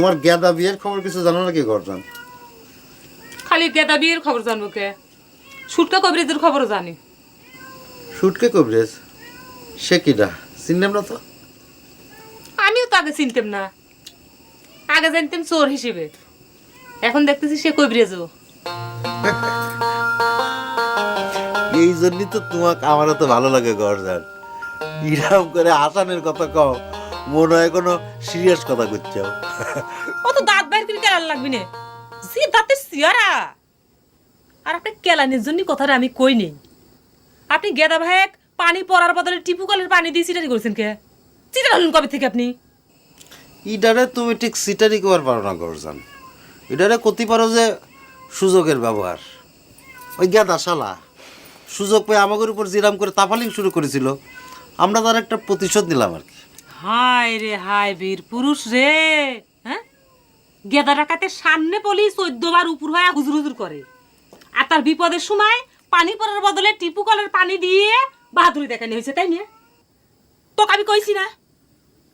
তোমার গেদা বিয়ের খবর কিছু জানো নাকি গর্জন? খালি গেদা বিয়ের খবর জানব কে? সুটকা কবিরাজের খবরও জানি। শুটকে কবরেজ? সে কিডা? চিনলাম না তো? আমিও তো আগে চিনতাম না। আগে জানতাম চোর হিসেবে। এখন দেখতেছি সে কবিরাজও। এই জন্যই তো তোমাকে আমার তো ভালো লাগে গর্জন। ইরাম করে আসানের কথা কও। মনে হয় কোনো সিরিয়াস কথা করছ ও। তো দাঁত বাইর করে কেলার লাগবি না। যে দাঁতের সিয়ারা আর আপনি কেলানির জন্য কথাটা আমি কই নেই। আপনি গেদা ভাইক পানি পড়ার বদলে টিপু কলের পানি দিয়ে সিটারি করেছেন কে? সিটার হলেন কবে থেকে আপনি? ইডারে তুমি ঠিক সিটারি কবার পারো না গর্জন ইডারে করতে পারো যে সুযোগের ব্যবহার। ওই গেদা শালা সুযোগ পেয়ে আমাদের উপর জিরাম করে তাফালিং শুরু করেছিল। আমরা তার একটা প্রতিশোধ নিলাম আর কি। হায় রে, হায় বীর পুরুষ রে হ্যাঁ? গেদা ডাকাতে সামনে পলি চোদ্দ বার উপর হয়ে হুজুর হুজুর করে। আর তার বিপদের সময় পানি পড়ার বদলে টিপু কলের পানি দিয়ে বাহাদুরি দেখানি হয়েছে, তাই নিয়ে? তোকে আমি কইছি না,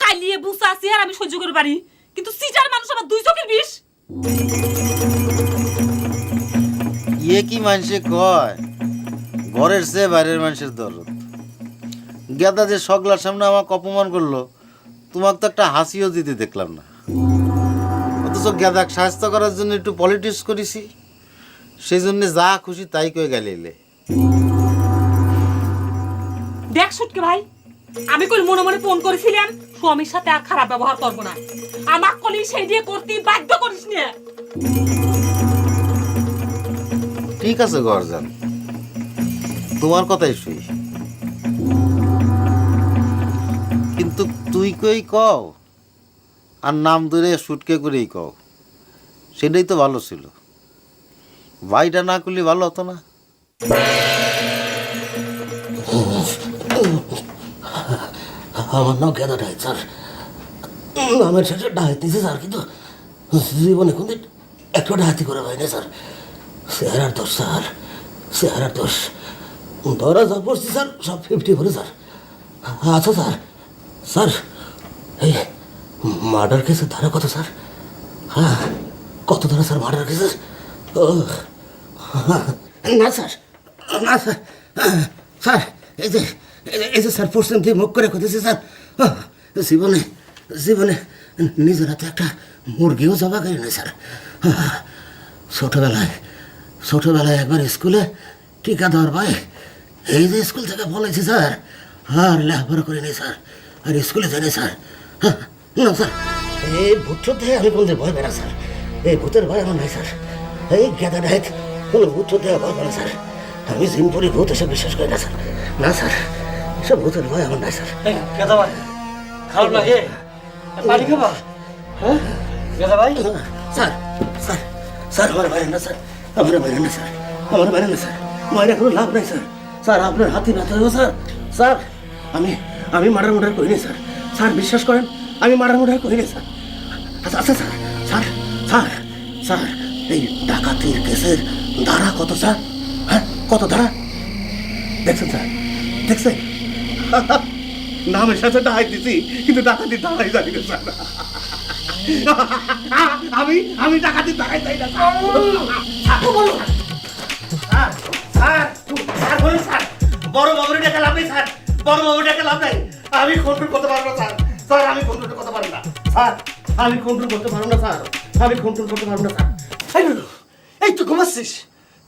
কালিয়ে বুসা আছি আর আমি সহ্য করে পারি। কিন্তু সিটার মানুষ আমার দুই চোখের বিষ? ইয়ে কি মানুষে কয়? ঘরের সে বাইরের মানুষের দরদ। গেদা যে সগলার সামনে আমাকে অপমান করল তোমাকে তো একটা হাসিও দিতে দেখলাম না। অথচ গেদাক সাহায্য করার জন্য একটু পলিটিক্স করেছি। সেই জন্য যা খুশি তাই কয়ে গেলে দেখ সুটকে ভাই আমি কই মনে মনে ফোন করেছিলাম স্বামীর সাথে আর খারাপ ব্যবহার করব না। আমার কলি সেই দিয়ে করতে বাধ্য করিস নিয়ে ঠিক আছে গরজান। তোমার কথাই শুই তুই কই কও? আর নাম ধরে সুটকে করেই কও। সেটাই তো ভালো ছিল। ভাইটা না করলে ভালো হতো না। আমার নাম কেন ডাই? স্যার, নামের শেষে ডাইতেছি স্যার, কিন্তু জীবনে কোনদিন একটু ডাহাতি করে হয়নি স্যার। চেহারার দোষ, স্যার, চেহারার দোষ। ধরা যা পড়ছি, স্যার, সব ফিফটি করে স্যার। আচ্ছা স্যার স্যার এই মার্ডার কেসের ধারা কত স্যার হ্যাঁ কত ধারা স্যার মার্ডার কেসের না স্যার না স্যার স্যার এই যে, এই যে- স্যার পশ্চিম দিয়ে মুখ করে কথা স্যার জীবনে জীবনে নিজের হাতে একটা মুরগিও জবা করি না স্যার ছোটোবেলায়, ছোটবেলায় একবার স্কুলে টিকা দেওয়ার ভাই এই যে স্কুল থেকে বলেছি স্যার আর লেখাপড়া করিনি স্যার আর স্কুলে যাইনি স্যার না স্যার। এই ভূতর থেকে আমি কোনদিন ভয় পেনা স্যার। এই ভূতের ভয় আমার নাই স্যার। এই গেদা ডাইত কোনো ভূত থেকে ভয় পেনা স্যার। আমি জিনপুরি ভূত এসব বিশ্বাস করি না স্যার। না স্যার এসব ভূতের ভয় আমার নাই স্যার। গেদা ভাই খারাপ লাগে? পানি খাবা? হ্যাঁ। গেদা ভাই? স্যার স্যার স্যার আমার বাইরে না স্যার। আমার বাইরে না স্যার। আমার বাইরে না স্যার। মায়ের কোনো লাভ নাই স্যার। স্যার আপনার হাতি ব্যথা হয়েও স্যার। স্যার আমি আমি মার্ডার মুডার করিনি স্যার। স্যার বিশ্বাস করেন আমি মার্ডার মুডার করিনি স্যার আচ্ছা আচ্ছা স্যার স্যার স্যার স্যার এই ডাকাতির কেসের ধারা কত স্যার হ্যাঁ কত ধারা দেখছেন স্যার দেখছেন নামের সাথে ডাকাই দিছি কিন্তু ডাকাতির ধারাই জানি না স্যার আমি আমি ডাকাতি দেখাই তাই না স্যার স্যার স্যার বলুন স্যার বড় বাবুর টাকা লাভ নেই স্যার বড় বাবুর টাকা লাভ নেই আমি কন্ট্রোল করতে পারব না স্যার। স্যার আমি কন্ট্রোল করতে পারব না। স্যার আমি কন্ট্রোল করতে পারব না স্যার। আমি কন্ট্রোল করতে পারব না স্যার। এই তুই ঘুমাচ্ছিস?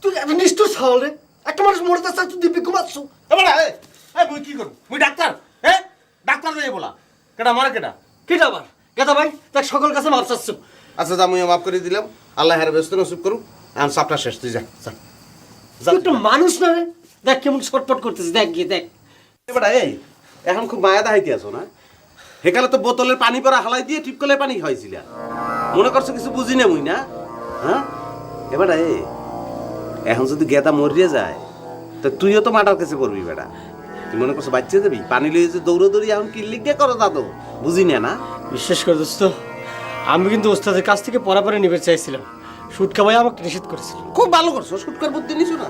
তুই এত নিষ্ঠুর রে। একটা মানুষ মরে যাচ্ছে তুই দিব্যি ঘুমাচ্ছ। এবার মুই কি করব? মুই ডাক্তার হ্যাঁ ডাক্তার যাই বলা। কেডা মারে কেডা? কিটা আবার গেদা ভাই? দেখ সকল কাছে মাপ চাচ্ছ। আচ্ছা যা মুই মাফ করে দিলাম। আল্লাহ হের ব্যস্ত নসিব করুক। এখন সাপটা শেষ তুই যা যা। তুই একটা মানুষ না রে। দেখ কেমন ছটপট করতেছিস। দেখ গিয়ে দেখ। এবার এই এখন খুব মায়া দেখাইতে আছো না? সেকালে তো বোতলের পানি পরা হালাই দিয়ে টিপকলে পানি খাইছিল মনে করছ কিছু বুঝি না মুই না? হ্যাঁ? এবার এই এখন যদি গেদা মরিয়ে যায়, তো তুইও তো মাটার কাছে করবি বেটা। তুই মনে করছ বাচ্চা যাবি? পানি লইয়ে যে দৌড়ো দৌড়ি এখন কি লিখে করো তা তো বুঝি না না? বিশ্বাস করে দোস্ত, আমি কিন্তু ওস্তাদের কাছ থেকে পড়াপড়ে নিবে চাইছিলাম। সুটকা ভাই আমাকে নিষেধ করেছিল। খুব ভালো করছ শুট করার বুদ্ধি নিছো না?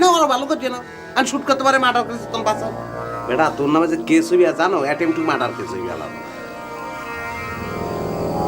না ওরা ভালো করছে না। আমি শুট করতে পারে মার্ডার করেছি তোমার বাঁচাও। বেটা তোর নামে যে কেস হইয়া জানো অ্যাটেম্প টু মার্ডার কেস হইয়া আলাদা।